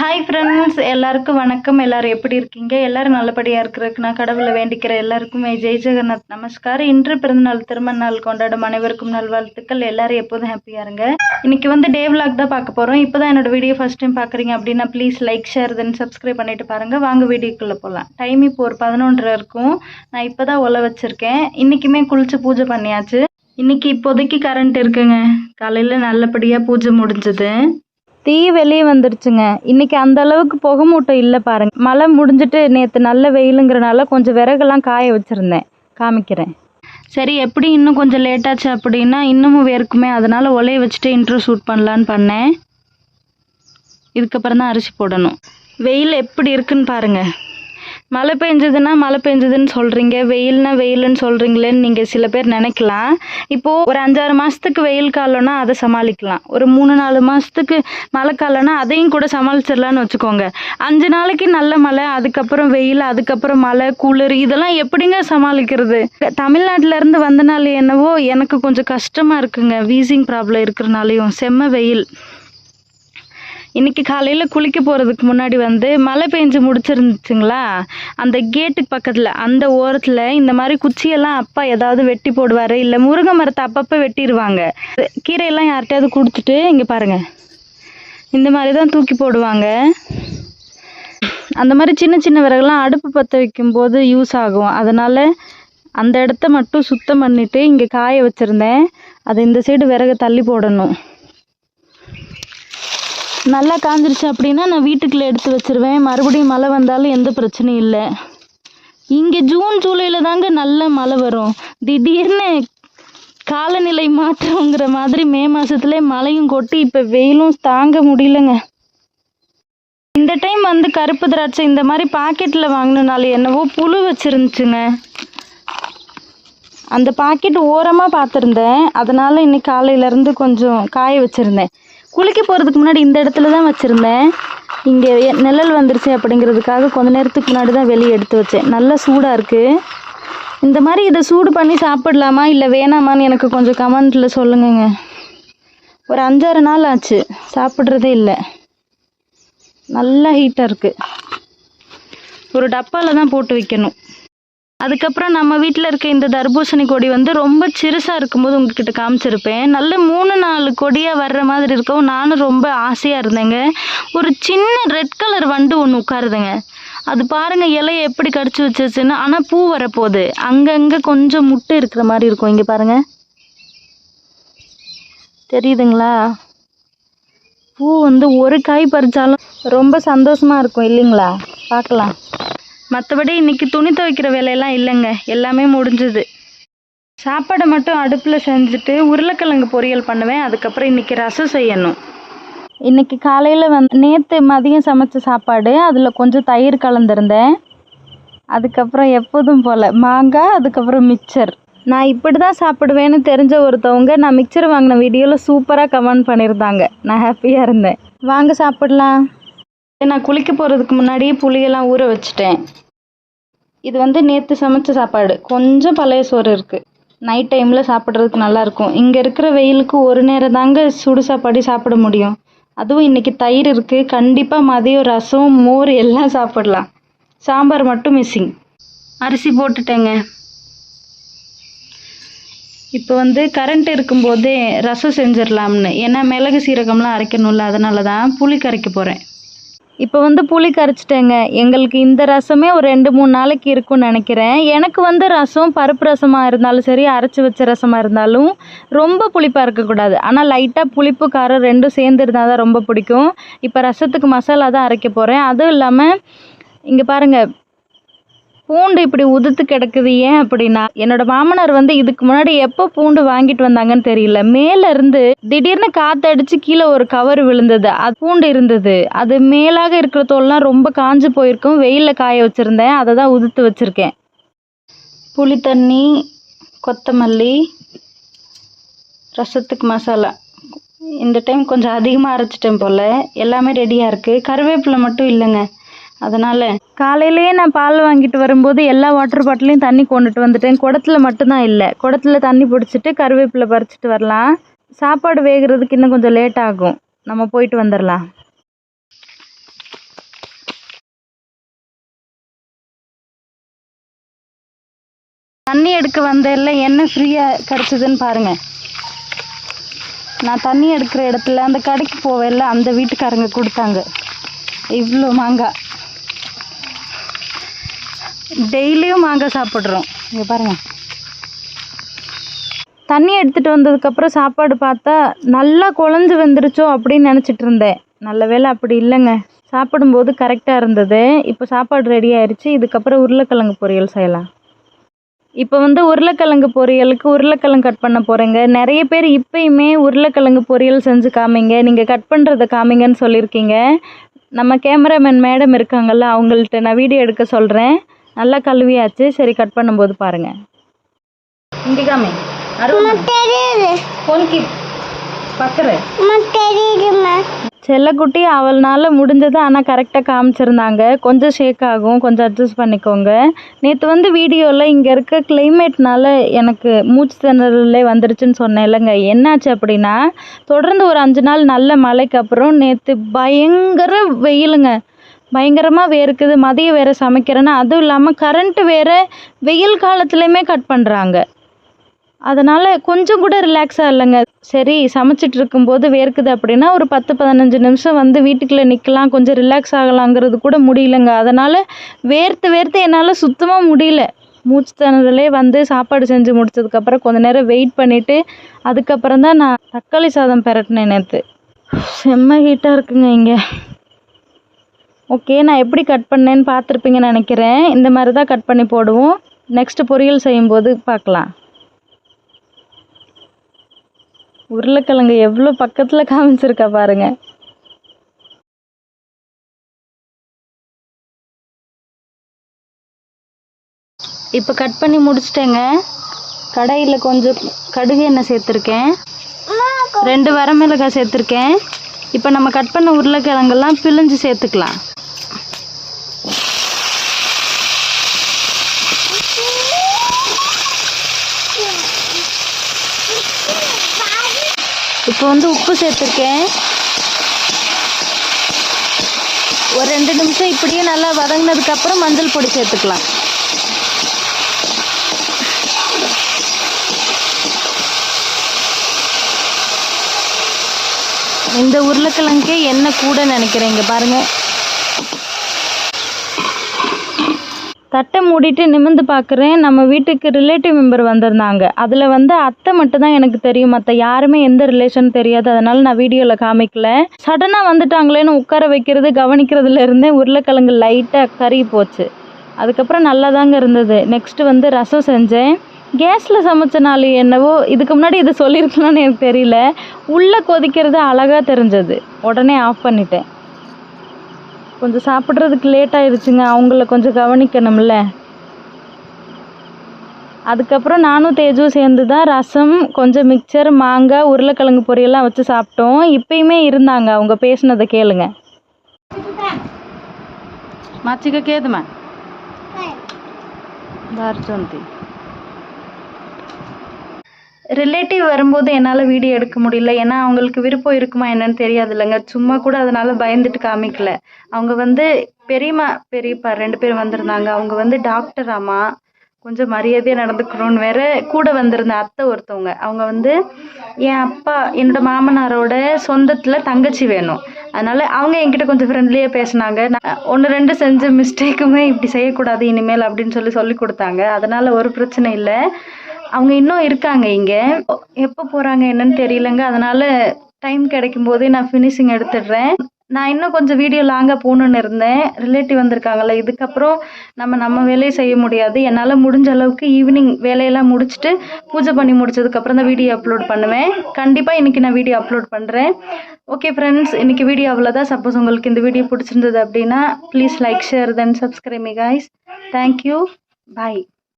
Hi friends எல்லாருக்கும் வணக்கம். எல்லாரும் எப்படி இருக்கீங்க? எல்லாரும் நல்லபடியாக இருக்கிறதுக்கு நான் கடவுளை வேண்டிக்கிற எல்லாருக்குமே ஜெய் ஜெகநாத் நமஸ்கார் இன்று பிறந்தநாள் திருமண நாள் கொண்டாடும் அனைவருக்கும் நல்வாழ்த்துக்கள். எல்லாரும் எப்போதும் ஹாப்பியாக இருங்க. இன்னைக்கு வந்து டே விலாக் தான் பார்க்க போகிறோம் இப்போ தான் என்னோட வீடியோ ஃபஸ்ட் டைம் பார்க்குறீங்க அப்படின்னா please like share then subscribe பண்ணிட்டு பாருங்கள் வாங்க வீடியோக்குள்ளே போகலாம் டைம் இப்போ ஒரு பதினொன்றரை இருக்கும். நான் இப்போ தான் ஒலை வச்சுருக்கேன். இன்றைக்குமே குளிச்சு பூஜை பண்ணியாச்சு. இன்னைக்கு இப்போதைக்கு கரண்ட் இருக்குங்க. காலையில் நல்லபடியாக பூஜை முடிஞ்சது. தீ வெளியே வந்துடுச்சுங்க இன்னைக்கு அந்த அளவுக்கு புகை மூட்டம் இல்லை பாருங்க. மழை முடிஞ்சிட்டு நேற்று நல்ல வெயிலுங்கிறனால கொஞ்சம் விறகெல்லாம் காய வச்சுருந்தேன். காமிக்கிறேன். சரி எப்படி இன்னும் கொஞ்சம் லேட்டாச்சு அப்படின்னா இன்னமும் வேர்க்குமே. அதனால் ஒலைய வச்சுட்டு இன்ட்ரோ ஷூட் பண்ணலான்னு பண்ணேன். இதுக்கப்புறம் தான் அரிசி போடணும். வெயில் எப்படி இருக்குன்னு பாருங்கள் மழை பெஞ்சதுன்னா மழை பெஞ்சதுன்னு சொல்கிறீங்க வெயில்னா வெயில்னு சொல்கிறீங்களேன்னு நீங்கள் சில பேர் நினைக்கலாம். இப்போது ஒரு அஞ்சாறு மாதத்துக்கு வெயில் காலம்னா அதை சமாளிக்கலாம். ஒரு மூணு நாலு மாதத்துக்கு மழை காலம்னா அதையும் கூட சமாளிச்சிடலான்னு வச்சுக்கோங்க. அஞ்சு நாளைக்கு நல்ல மழை அதுக்கப்புறம் வெயில் அதுக்கப்புறம் மழை குளிர் இதெல்லாம் எப்படிங்க சமாளிக்கிறது? தமிழ்நாட்டிலேருந்து வந்தனால என்னவோ எனக்கு கொஞ்சம் கஷ்டமாக இருக்குங்க. வீசிங் ப்ராப்ளம் இருக்கிறனாலையும். செம்ம வெயில். இன்னைக்கு காலையில் குளிக்க போகிறதுக்கு முன்னாடி வந்து மழை பெஞ்சு முடிச்சிருந்துச்சுங்களா? அந்த கேட்டுக்கு பக்கத்தில் அந்த ஓரத்தில் இந்த மாதிரி குச்சியெல்லாம் அப்பா ஏதாவது வெட்டி போடுவார் இல்லை முருங்கை மரத்தை அப்பப்போ வெட்டிடுவாங்க கீரையெல்லாம் யார்கிட்டயாவது கொடுத்துட்டு இங்கே பாருங்கள் இந்த மாதிரி தான் தூக்கி போடுவாங்க. அந்த மாதிரி சின்ன சின்ன விறகுலாம் அடுப்பு பற்ற வைக்கும்போது யூஸ் ஆகும். அதனால் அந்த இடத்த மட்டும் சுத்தம் பண்ணிவிட்டு இங்கே காய வச்சுருந்தேன். அது இந்த சைடு விறகு தள்ளி போடணும். நல்லா காஞ்சிருச்சு அப்படின்னா நான் வீட்டுக்குள்ளே எடுத்து வச்சிருவேன். மறுபடியும் மழை வந்தாலும் எந்த பிரச்சனையும் இல்லை. இங்கே ஜூன் ஜூலையில் தாங்க நல்ல மழை வரும். திடீர்னு காலநிலை மாற்றங்கிற மாதிரி மே மாதத்துலேயே மழையும் கொட்டி இப்போ வெயிலும் தாங்க முடியலங்க. இந்த டைம் வந்து கருப்பு திராட்சை இந்த மாதிரி பாக்கெட்டில் வாங்கினால என்னவோ புழு வச்சுருந்துச்சுங்க. அந்த பாக்கெட் ஓரமாக பார்த்துருந்தேன். அதனால் இன்னைக்கு காலையிலேருந்து கொஞ்சம் காய வச்சுருந்தேன். குளிக்க போகிறதுக்கு முன்னாடி இந்த இடத்துல தான் வச்சுருந்தேன். இங்கே நிழல் வந்துருச்சு அப்படிங்கிறதுக்காக கொஞ்ச நேரத்துக்கு முன்னாடி தான் வெளியே எடுத்து வச்சேன். நல்லா சூடாக இருக்குது இந்த மாதிரி இதை சூடு பண்ணி சாப்பிடலாமா இல்லை வேணாமான்னு எனக்கு கொஞ்சம் கமெண்ட்டில் சொல்லுங்கங்க. ஒரு அஞ்சாறு நாள் ஆச்சு. சாப்பிட்றதே இல்லை. நல்லா ஹீட்டாக இருக்குது ஒரு டப்பாவில் தான் போட்டு வைக்கணும். அதுக்கப்புறம் நம்ம வீட்டில் இருக்க இந்த தர்பூசணி கொடி வந்து ரொம்ப சிறுசாக இருக்கும்போது உங்ககிட்ட காமிச்சிருப்பேன். நல்ல மூணு நாலு கொடியாக வர்ற மாதிரி இருக்கும். நானும் ரொம்ப ஆசையாக இருந்தேங்க. ஒரு சின்ன ரெட் கலர் வண்டு ஒன்று உட்காருதுங்க. அது பாருங்கள் இலையை எப்படி கடிச்சு வச்சிருச்சுன்னு. ஆனால் பூ வரப்போகுது. அங்கங்கே கொஞ்சம் முட்டு இருக்கிற மாதிரி இருக்கும். இங்கே பாருங்கள் தெரியுதுங்களா? பூ வந்து ஒரு காய் பறித்தாலும் ரொம்ப சந்தோஷமாக இருக்கும். இல்லைங்களா? பார்க்கலாம். மற்றபடி இன்னைக்கு துணி துவைக்கிற வேலையெல்லாம் இல்லைங்க. எல்லாமே முடிஞ்சுது. சாப்பாடை மட்டும் அடுப்பில் செஞ்சுட்டு உருளைக்கிழங்கு பொரியல் பண்ணுவேன். அதுக்கப்புறம் இன்றைக்கி ரசம் செய்யணும். இன்றைக்கி காலையில் வந்து நேற்று மதியம் சமைச்ச சாப்பாடு. அதில் கொஞ்சம் தயிர் கலந்துருந்தேன். அதுக்கப்புறம் எப்போதும் போல் மாங்காய் அதுக்கப்புறம் மிக்சர். நான் இப்படி தான் சாப்பிடுவேன்னு தெரிஞ்ச ஒருத்தவங்க நான் மிக்சர் வாங்கின வீடியோவில் சூப்பராக கமெண்ட் பண்ணியிருந்தாங்க. நான் ஹாப்பியாக இருந்தேன். வாங்க சாப்பிடலாம். நான் குளிக்க போகிறதுக்கு முன்னாடியே புளியெல்லாம் ஊற வச்சுட்டேன். இது வந்து நேற்று சமைச்ச சாப்பாடு. கொஞ்சம் பழைய சோறு இருக்குது நைட் டைமில் சாப்பிட்றதுக்கு நல்லாயிருக்கும் இங்கே இருக்கிற வெயிலுக்கு ஒரு நேரம் தாங்க சுடு சாப்பாடு சாப்பிட முடியும். அதுவும் இன்றைக்கி தயிர் இருக்குது கண்டிப்பாக மதியம் ரசம் மோர் எல்லாம் சாப்பிடலாம். சாம்பார் மட்டும் மிஸ்ஸிங் அரிசி போட்டுட்டேங்க. இப்போ வந்து கரண்ட் இருக்கும்போதே ரசம் செஞ்சிடலாம்னு. ஏன்னா மிளகு சீரகம்லாம் அரைக்கணும்ல அதனால தான் புளி கரைக்க போகிறேன் இப்போ வந்து புளி கரைச்சிட்டேங்க. எங்களுக்கு இந்த ரசமே ஒரு ரெண்டு மூணு நாளைக்கு இருக்கும்னு நினைக்கிறேன். எனக்கு வந்து ரசம் பருப்பு ரசமாக இருந்தாலும் சரி அரைச்சி வச்ச ரசமாக இருந்தாலும் ரொம்ப புளிப்பாக இருக்கக்கூடாது. ஆனால் லைட்டாக புளிப்பு காரம் ரெண்டும் சேர்ந்து இருந்தால் தான் ரொம்ப பிடிக்கும். இப்போ ரசத்துக்கு மசாலா தான் அரைக்க போகிறேன் அதுவும் இல்லாமல் இங்கே பாருங்கள் பூண்டு இப்படி உதுத்து கிடக்குது ஏன் அப்படின்னா என்னோட மாமனார் வந்து இதுக்கு முன்னாடி எப்போ பூண்டு வாங்கிட்டு வந்தாங்கன்னு தெரியல. மேல இருந்து திடீர்னு காத்தடிச்சு கீழே ஒரு கவர் விழுந்தது. அது பூண்டு இருந்தது. அது மேலாக இருக்கிற தோல்லாம் ரொம்ப காஞ்சு போயிருக்கும். வெயிலில் காய வச்சிருந்தேன். அதை தான் உதுத்து வச்சிருக்கேன். புளி தண்ணி கொத்தமல்லி ரசத்துக்கு மசாலா. இந்த டைம் கொஞ்சம் அதிகமாக அரைச்சிட்டேன் போல். எல்லாமே ரெடியாக இருக்குது கருவேப்பிலை மட்டும் இல்லைங்க. அதனால் காலையிலேயே நான் பால் வாங்கிட்டு வரும்போது எல்லா வாட்டர் பாட்டிலையும் தண்ணி கொண்டுட்டு வந்துட்டேன். குடத்துல மட்டும்தான் இல்லை. குடத்துல தண்ணி பிடிச்சிட்டு கருவேப்பிலை பறிச்சிட்டு வரலாம். சாப்பாடு வேகிறதுக்கு இன்னும் கொஞ்சம் லேட் ஆகும். நம்ம போயிட்டு வந்துடலாம் தண்ணி எடுக்க வந்ததில் என்ன ஃப்ரீயாக கிடச்சிதுன்னு பாருங்கள் நான் தண்ணி எடுக்கிற இடத்துல அந்த கடைக்கு போவேல அந்த வீட்டுக்காரங்க கொடுத்தாங்க. இவ்வளோ மாங்காய். டெய்லியும் மாங்காய் சாப்பிட்றோம். இங்கே பாருங்கள் தண்ணி எடுத்துகிட்டு வந்ததுக்கப்புறம் சாப்பாடு பார்த்தா நல்லா குழஞ்சி வந்துருச்சோ அப்படின்னு நினச்சிட்டு இருந்தேன். நல்ல வேளை அப்படி இல்லைங்க. சாப்பிடும்போது கரெக்டாக இருந்தது. இப்போ சாப்பாடு ரெடி ஆயிடுச்சு இதுக்கப்புறம் உருளைக்கிழங்கு பொரியல் செய்யலாம். இப்போ வந்து உருளைக்கிழங்கு பொரியலுக்கு உருளைக்கிழங்கு கட் பண்ண போகிறேங்க நிறைய பேர் இப்பயுமே உருளைக்கிழங்கு பொரியல் செஞ்சு காமிங்க. நீங்கள் கட் பண்ணுறத காமிங்கன்னு சொல்லியிருக்கீங்க. நம்ம கேமராமேன் மேடம் இருக்காங்கல்ல அவங்கள்ட்ட நான் வீடியோ எடுக்க சொல்கிறேன் நல்லா கழுவியாச்சு. சரி கட் பண்ணும்போது பாருங்கள் இங்கே காமி அருண் ஃபோன் கீப் பார்க்குறேன் செல்லக்குட்டி அவள்னால முடிஞ்சது ஆனால் கரெக்டாக காமிச்சிருந்தாங்க. கொஞ்சம் ஷேக் ஆகும். கொஞ்சம் அட்ஜஸ்ட் பண்ணிக்கோங்க. நேற்று வந்து வீடியோவில் இங்கே இருக்க கிளைமேட்னால எனக்கு மூச்சு திணறலே வந்துருச்சுன்னு சொன்னேன் இல்லைங்க. என்னாச்சு அப்படின்னா தொடர்ந்து ஒரு அஞ்சு நாள் நல்ல மழைக்கு அப்புறம் நேற்று பயங்கர வெயிலுங்க. பயங்கரமாக வேர்க்குது மதியம் வேறு சமைக்கிறேன்னா அதுவும் இல்லாமல் கரண்ட்டு வேறு வெயில் காலத்துலேயுமே கட் பண்ணுறாங்க அதனால் கொஞ்சம் கூட ரிலாக்ஸாக இல்லைங்க. சரி சமைச்சிட்டு இருக்கும்போது வேர்க்குது அப்படின்னா ஒரு பத்து பதினஞ்சு நிமிஷம் வந்து வீட்டுக்குள்ளே நிற்கலாம் கொஞ்சம் ரிலாக்ஸ் ஆகலாங்கிறது கூட முடியலங்க. அதனால் வேர்த்து வேர்த்து என்னால் சுத்தமாக முடியல. மூச்சு திணறலே வந்து சாப்பாடு செஞ்சு முடிச்சதுக்கப்புறம் கொஞ்ச நேரம் வெயிட் பண்ணிவிட்டு அதுக்கப்புறம் தான் நான் தக்காளி சாதம் பெரட்டினேன் நேற்று செம்ம ஹீட்டாக இருக்குங்க இங்கே. ஓகே நான் எப்படி கட் பண்ணேன்னு பார்த்துருப்பீங்கன்னு நினைக்கிறேன். இந்த மாதிரி தான் கட் பண்ணி போடுவோம். நெக்ஸ்ட்டு பொரியல் செய்யும்போது பார்க்கலாம். உருளைக்கிழங்கு எவ்வளோ பக்கத்தில் காமிச்சிருக்கா பாருங்கள் இப்போ கட் பண்ணி முடிச்சிட்டேங்க. கடையில் கொஞ்சம் கடுகு எண்ணெய் சேர்த்துருக்கேன். ரெண்டு வரமிளகாய் சேர்த்துருக்கேன். இப்போ நம்ம கட் பண்ண உருளைக்கிழங்கெல்லாம் பிழிஞ்சு சேர்த்துக்கலாம். இப்போ வந்து உப்பு சேர்த்துருக்கேன். ஒரு ரெண்டு நிமிஷம் இப்படியே நல்லா வதங்கினதுக்கப்புறம் மஞ்சள் பொடி சேர்த்துக்கலாம். இந்த உருளைக்கிழங்கே எண்ணெய் கூட நினைக்கிறேன் இங்கே பாருங்கள் தட்டை மூடிட்டு நிமிர்ந்து பார்க்குறேன். நம்ம வீட்டுக்கு ரிலேட்டிவ் மெம்பர் வந்திருந்தாங்க. அதில் வந்து அத்தை மட்டும் தான் எனக்கு தெரியும். மற்ற யாருமே எந்த ரிலேஷன் தெரியாது. அதனால் நான் வீடியோவில் காமிக்கல. சடனாக வந்துட்டாங்களேன்னு உட்கார வைக்கிறது கவனிக்கிறதுல இருந்தே உருளைக்கிழங்கு லைட்டாக கறி போச்சு. அதுக்கப்புறம் நல்லா தாங்க இருந்தது. நெக்ஸ்ட்டு வந்து ரசம் செஞ்சேன். கேஸில் சமைச்சனால என்னவோ இதுக்கு முன்னாடி இது சொல்லியிருக்கலாம்னு எனக்கு தெரியல. உள்ளே கொதிக்கிறது அழகாக தெரிஞ்சது. உடனே ஆஃப் பண்ணிட்டேன். கொஞ்சம் சாப்பிட்றதுக்கு லேட் ஆயிடுச்சுங்க அவங்கள கொஞ்சம் கவனிக்கணும்ல. அதுக்கப்புறம் நானும் தேஜும் சேர்ந்து தான் ரசம் கொஞ்சம் மிக்சர் மாங்காய் உருளைக்கிழங்கு பொரியெல்லாம் வச்சு சாப்பிட்டோம். இப்பயுமே இருந்தாங்க. அவங்க பேசுனதை கேளுங்க. மச்சிக்க கேதுமா? பாரிச்சோந்தி ரிலேட்டிவ் வரும்போது என்னால் வீடியோ எடுக்க முடியல. ஏன்னா அவங்களுக்கு விருப்பம் இருக்குமா என்னன்னு தெரியாது இல்லைங்க சும்மா கூட அதனால பயந்துட்டு காமிக்கல. அவங்க வந்து பெரியம்மா பெரியப்பா ரெண்டு பேரும் வந்திருந்தாங்க. அவங்க வந்து டாக்டர் ஆமா. கொஞ்சம் மரியாதையாக நடந்துக்கணும்னு வேற கூட வந்திருந்த அத்தை ஒருத்தவங்க. அவங்க வந்து என் அப்பா என்னோட மாமனாரோட சொந்தத்தில் தங்கச்சி வேணும். அதனால அவங்க என்கிட்ட கொஞ்சம் ஃப்ரெண்ட்லியாக பேசினாங்க. ஒன்று ரெண்டு செஞ்ச மிஸ்டேக்குமே இப்படி செய்யக்கூடாது இனிமேல் அப்படின்னு சொல்லி சொல்லி கொடுத்தாங்க. அதனால ஒரு பிரச்சனை இல்லை. அவங்க இன்னும் இருக்காங்க இங்கே. எப்போ போகிறாங்க என்னன்னு தெரியலங்க. அதனால டைம் கிடைக்கும் போதே நான் ஃபினிஷிங் எடுத்துடுறேன். நான் இன்னும் கொஞ்சம் வீடியோ லாங்காக போகணுன்னு இருந்தேன். ரிலேட்டிவ் வந்திருக்காங்கல்ல இதுக்கப்புறம் நம்ம நம்ம வேலையை செய்ய முடியாது. என்னால் முடிஞ்ச அளவுக்கு ஈவினிங் வேலையெல்லாம் முடிச்சுட்டு பூஜை பண்ணி முடிச்சதுக்கப்புறம் தான் வீடியோ அப்லோட் பண்ணுவேன். கண்டிப்பாக இன்றைக்கி நான் வீடியோ அப்லோட் பண்ணுறேன் ஓகே ஃப்ரெண்ட்ஸ் இன்றைக்கி வீடியோ அவ்வளோதான் சப்போஸ் உங்களுக்கு இந்த வீடியோ பிடிச்சிருந்தது அப்படின்னா please like share then சப்ஸ்கிரைபி guys guys thank you bye